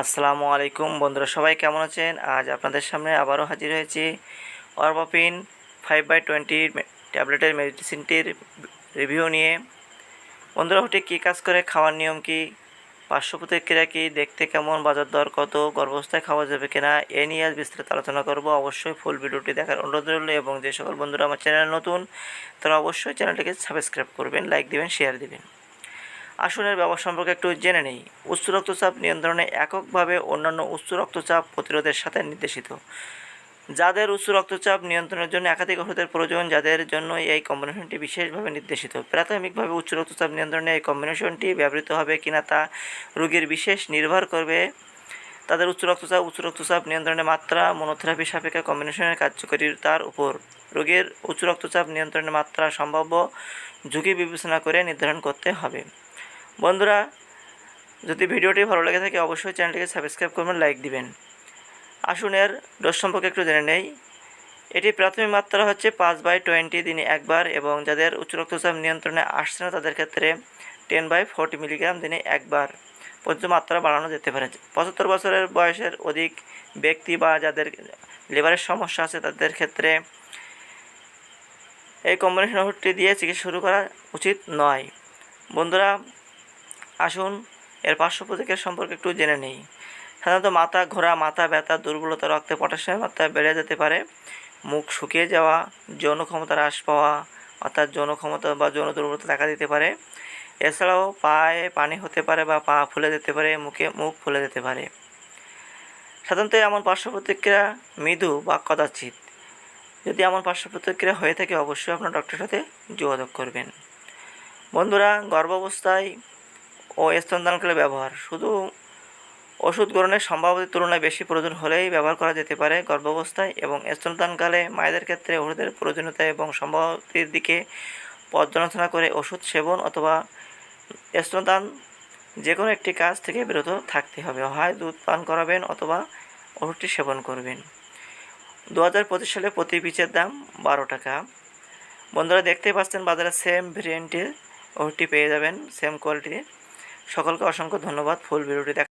আসসালামু আলাইকুম। বন্ধুরা, সবাই কেমন আছেন? আজ আপনাদের সামনে আবারও হাজির হয়েছি অরবাপিন ফাইভ বাই টোয়েন্টি ট্যাবলেটের মেডিসিনটির রিভিউ নিয়ে। বন্ধুরা, ওটি কী কাজ করে, খাওয়ার নিয়ম কি, পার্শ্ব প্রতিক্রিয়া কী, দেখতে কেমন, বাজার দর কত, গর্ভবস্থায় খাওয়া যাবে কিনা, এ নিয়ে আজ বিস্তারিত আলোচনা করব। অবশ্যই ফুল ভিডিওটি দেখার অনুরোধ রইল এবং যে সকল বন্ধুরা আমার চ্যানেল নতুন, তারা অবশ্যই চ্যানেলটিকে সাবস্ক্রাইব করবেন লাইক দিবেন শেয়ার দিবেন। আসনের ব্যবহার সম্পর্কে একটু জেনে নেই। উচ্চ রক্তচাপ নিয়ন্ত্রণে এককভাবে অন্যান্য উচ্চ রক্তচাপ প্রতিরোধের সাথে নির্দেশিত। যাদের উচ্চ রক্তচাপ নিয়ন্ত্রণের জন্য একাধিক ওষুধের প্রয়োজন, যাদের জন্য এই কম্বিনেশনটি বিশেষভাবে নির্দেশিত। প্রাথমিকভাবে উচ্চ রক্তচাপ নিয়ন্ত্রণে এই কম্বিনেশনটি ব্যবহৃত হবে কিনা তা রোগীর বিশেষ নির্ভর করবে। তাদের উচ্চ রক্তচাপ উচ্চ রক্তচাপ নিয়ন্ত্রণের মাত্রা, মনোথেরাপি সাপেক্ষে কম্বিনেশনের কার্যকারিতার উপর। রোগীর উচ্চ রক্তচাপ নিয়ন্ত্রণের মাত্রা সম্ভাব্য ঝুঁকি বিবেচনা করে নির্ধারণ করতে হবে। বন্ধুরা, যদি ভিডিওটি ভালো লেগে থাকে, অবশ্যই চ্যানেলটিকে সাবস্ক্রাইব করবেন, লাইক দিবেন। আসুন, এর ডোজ সম্পর্কে একটু জেনে নেই। এটি প্রাথমিক মাত্রা হচ্ছে পাঁচ বাই টোয়েন্টি দিনে একবার এবং যাদের উচ্চ রক্তচাপ নিয়ন্ত্রণে আসছে না, তাদের ক্ষেত্রে টেন বাই ফোরটি মিলিগ্রাম দিনে একবার পর্যন্ত মাত্রা বাড়ানো যেতে পারে। পঁচাত্তর বছরের বয়সের অধিক ব্যক্তি বা যাদের লিভারের সমস্যা আছে, তাদের ক্ষেত্রে এই কম্বিনেশন ওষুধটি দিয়ে চিকিৎসা শুরু করা উচিত নয়। বন্ধুরা আসুন, এর পার্শ্ব প্রতিক্রিয়া সম্পর্কে একটু জেনে নিই। সাধারণত মাথা ঘোরা, মাথা ব্যথা, দুর্বলতা, রক্তে পটাশিয়াম মাত্রা বেড়ে যেতে পারে। মুখ শুকিয়ে যাওয়া, যৌন ক্ষমতা হ্রাস পাওয়া অর্থাৎ যৌন ক্ষমতা বা যৌন দুর্বলতা দেখা দিতে পারে। এছাড়াও পায়ে পানি হতে পারে বা পা ফুলে যেতে পারে, মুখে মুখ ফুলে যেতে পারে। সাধারণত এমন পার্শ্ব প্রতিক্রিয়া মৃদু বা কদাচিৎ। যদি এমন পার্শ্ব প্রতিক্রিয়া হয়ে থাকে, অবশ্যই আপনার ডক্টরের সাথে যোগাযোগ করবেন। বন্ধুরা, গর্ভাবস্থায় ও স্তনদানকালে ব্যবহার। শুধু ওষুধ গ্রহণের সম্ভাবনার তুলনায় বেশি প্রয়োজন হলেই ব্যবহার করা যেতে পারে গর্ভাবস্থায় এবং স্তনদানকালে মায়েদের ক্ষেত্রে ওষুধের প্রয়োজনীয়তা এবং সম্ভাবতির দিকে পর্যালোচনা করে ওষুধ সেবন অথবা স্তনদান যে কোনো একটি কাজ থেকে বিরত থাকতে হবে। হয় দুধ পান করাবেন অথবা ওষুধটি সেবন করবেন। দু হাজার পঁচিশ সালে প্রতি পিচের দাম বারো টাকা। বন্ধুরা দেখতে পাচ্ছেন বাজারে সেম ভেরিয়েন্টের ওষুধটি পেয়ে যাবেন, সেম কোয়ালিটির সকলকে অসংখ্য ধন্যবাদ। ফুল ভিডিওটি দেখ